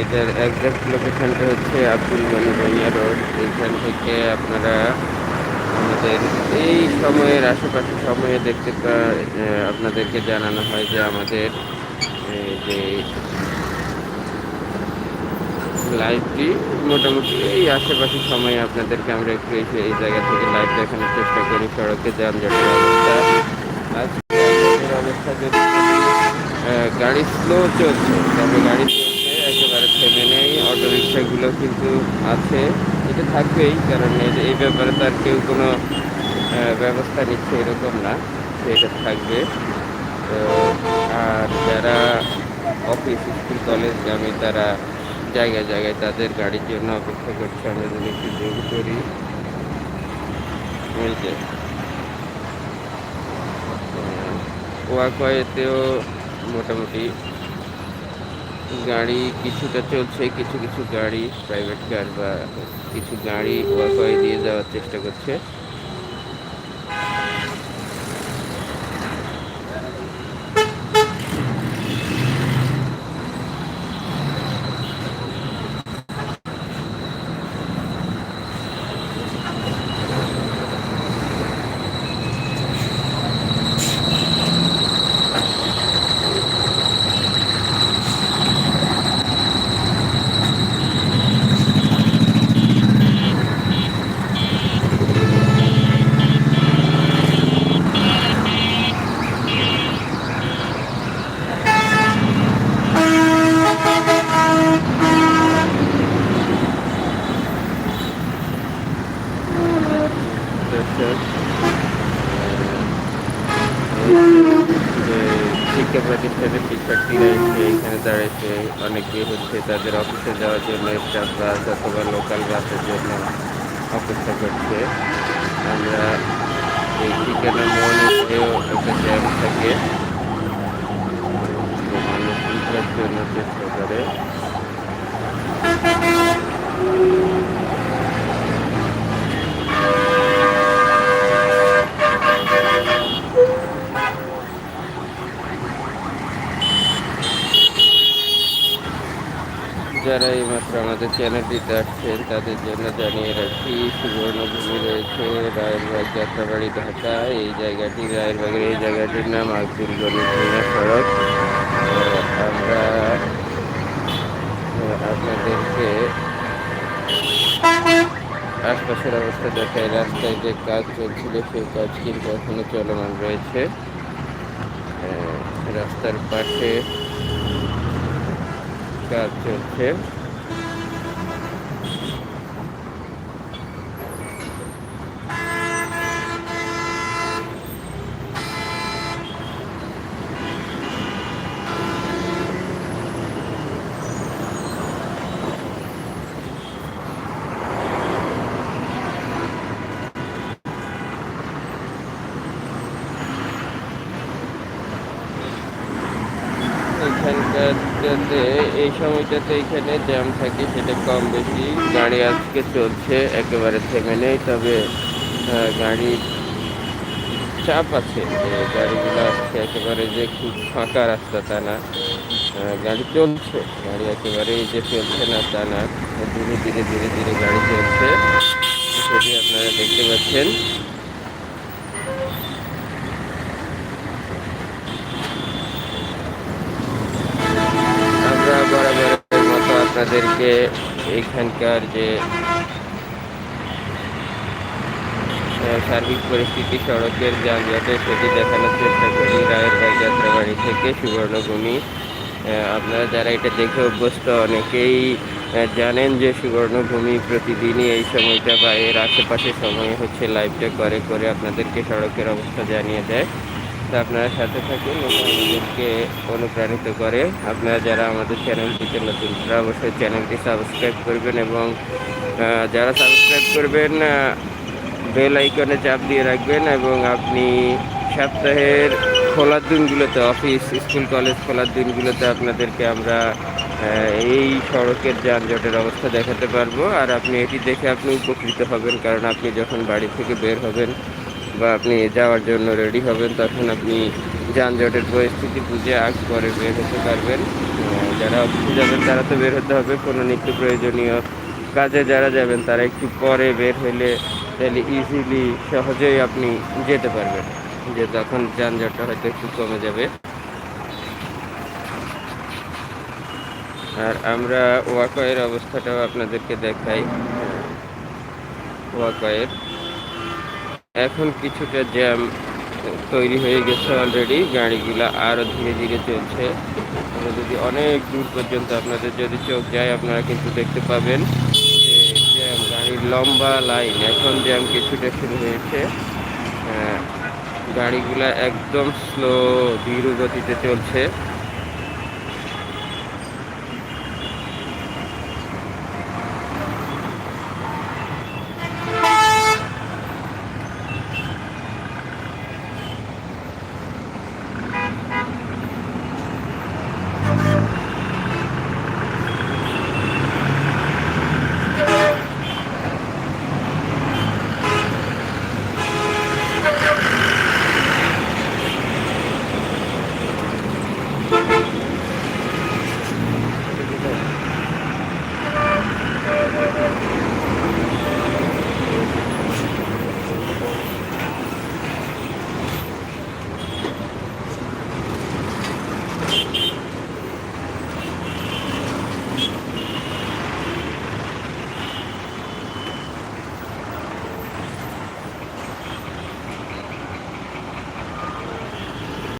এটার একজাক্ট লোকেশনটা হচ্ছে আব্দুল গনি ভৈয়া রোড। এইখান থেকে আপনারা আমাদের এই সময়ের আশেপাশে সময়ে দেখতে পা- আপনাদেরকে জানানো হয় যে আমাদের যে লাইভটি মোটামুটি এই আশেপাশে সময়ে আপনাদেরকে আমরা একটু এই জায়গা থেকে লাইভ দেখানোর চেষ্টা করি। সড়কে যানজটের অবস্থা আজকে অবস্থা যদি গাড়ি স্লো চলছে, তবে গাড়ি চলছে একেবারে নেই অটো রিক্সাগুলো কিন্তু আছে। এটা থাকবেই, কারণ এই- ব্যাপারে তার কেউ কোনো ব্যবস্থা নিচ্ছে এরকম না, সেটা থাকবে। তো আর যারা অফিস, স্কুল, কলেজ গ্রামে তারা জায়গায় জায়গায় তাদের গাড়ির জন্য অপেক্ষা করছে। আমরা যদি একটু জোর করি। এই যে, ওয়াকওয়েতেও মোটামুটি গাড়ি কিছুটা চলছে, কিছু কিছু গাড়ি প্রাইভেট কার বা কিছু গাড়ি ওয়াকওয়ে দিয়ে যাওয়ার চেষ্টা করছে দর্শক যে শিক্ষা প্রতিষ্ঠানের শিক্ষার্থীরা এসে এখানে দাঁড়িয়েছে অনেকে হচ্ছে তাদের অফিসে যাওয়ার জন্য স্টাফ বাস অথবা লোকাল বাসের জন্য অপেক্ষা করছে। আমরা এই ঠিকানা মনেও একটা জ্যাম থাকে। যে মানুষ উঠার জন্য চেষ্টা করে যারা এইমাত্র আমাদের চ্যানেলটিতে আসছেন তাদের জন্য জানিয়ে রাখি, সুবর্ণভূমি রয়েছে রায়েরবাগ যাত্রাবাড়ি, ঢাকা। এই জায়গাটি রায়েরবাগের, এই জায়গাটির নাম আব্দুল গনি সড়ক। আমরা আপনাদেরকে আশপাশের অবস্থা দেখায় রাস্তায় যে কাজ চলছিল, সেই কাজ কিন্তু এখনও চলমান রয়েছে। রাস্তার পাশে কাজ চলছে এখানকারটাতে এই সময়টাতে এখানে জ্যাম থাকে, সেটা কম বেশি। গাড়ি আজকে চলছে, একেবারে থেমে নেই, তবে গাড়ির চাপ আছে। যে গাড়িগুলো আসছে একেবারে যে খুব ফাঁকা রাস্তা, তা না। গাড়ি চলছে, গাড়ি একেবারেই যে চলছে না, তা না। ধীরে ধীরে ধীরে ধীরে গাড়ি চলছে। সেটি আপনারা দেখতে পাচ্ছেন আপনাদেরকে এইখানকার যে সার্বিক পরিস্থিতি সড়কের যানজটে সেটি দেখানোর চেষ্টা করি। রায়েরবাগ যাত্রাবাড়ি থেকে সুবর্ণভূমি। আপনারা যারা এটা দেখে অভ্যস্ত, অনেকেই জানেন যে সুবর্ণভূমি প্রতিদিনই এই সময়টা বা এর আশেপাশে সময় হচ্ছে লাইভটা করে করে আপনাদেরকে সড়কের অবস্থা জানিয়ে দেয়। তো আপনারা সাথে থাকুন এবং আমাদেরকে অনুপ্রাণিত করে। আপনারা যারা আমাদের চ্যানেলটিতে নতুন তারা অবশ্যই চ্যানেলটি সাবস্ক্রাইব করবেন এবং যারা সাবস্ক্রাইব করবেন বেল আইকনে চাপ দিয়ে রাখবেন এবং আপনি সপ্তাহের খোলার দিনগুলোতে, অফিস, স্কুল, কলেজ খোলার দিনগুলোতে আপনাদেরকে আমরা এই সড়কের যানজটের অবস্থা দেখাতে পারব। আর আপনি এটি দেখে আপনি উপকৃত হবেন, কারণ আপনি যখন বাড়ি থেকে বের হবেন বা আপনি যাওয়ার জন্য রেডি হবেন, তখন আপনি যানজটের পরিস্থিতি বুঝে আগ পরে বের হতে পারবেন। যারা অফিসে যাবেন, তারা তো বের হতে হবে। কোনো নিত্য প্রয়োজনীয় কাজে যারা যাবেন, তারা একটু পরে বের হলে তাহলে ইজিলি সহজেই আপনি যেতে পারবেন। যে তখন যানজটটা হয়তো একটু কমে যাবে। আর আমরা ওয়াকয়ের অবস্থাটাও আপনাদেরকে দেখাই। ওয়াকয়ের এখন কিছুটা জ্যাম তৈরি হয়ে গেছে অলরেডি গাড়িগুলা আরও ধীরে ধীরে চলছে। যদি অনেক দূর পর্যন্ত আপনাদের যদি চোখ যায়, আপনারা কিন্তু দেখতে পাবেন যে জ্যাম, গাড়ির লম্বা লাইন এখন জ্যাম কিছুটা শুরু হয়েছে। গাড়িগুলা একদম স্লো ধীর গতিতে চলছে।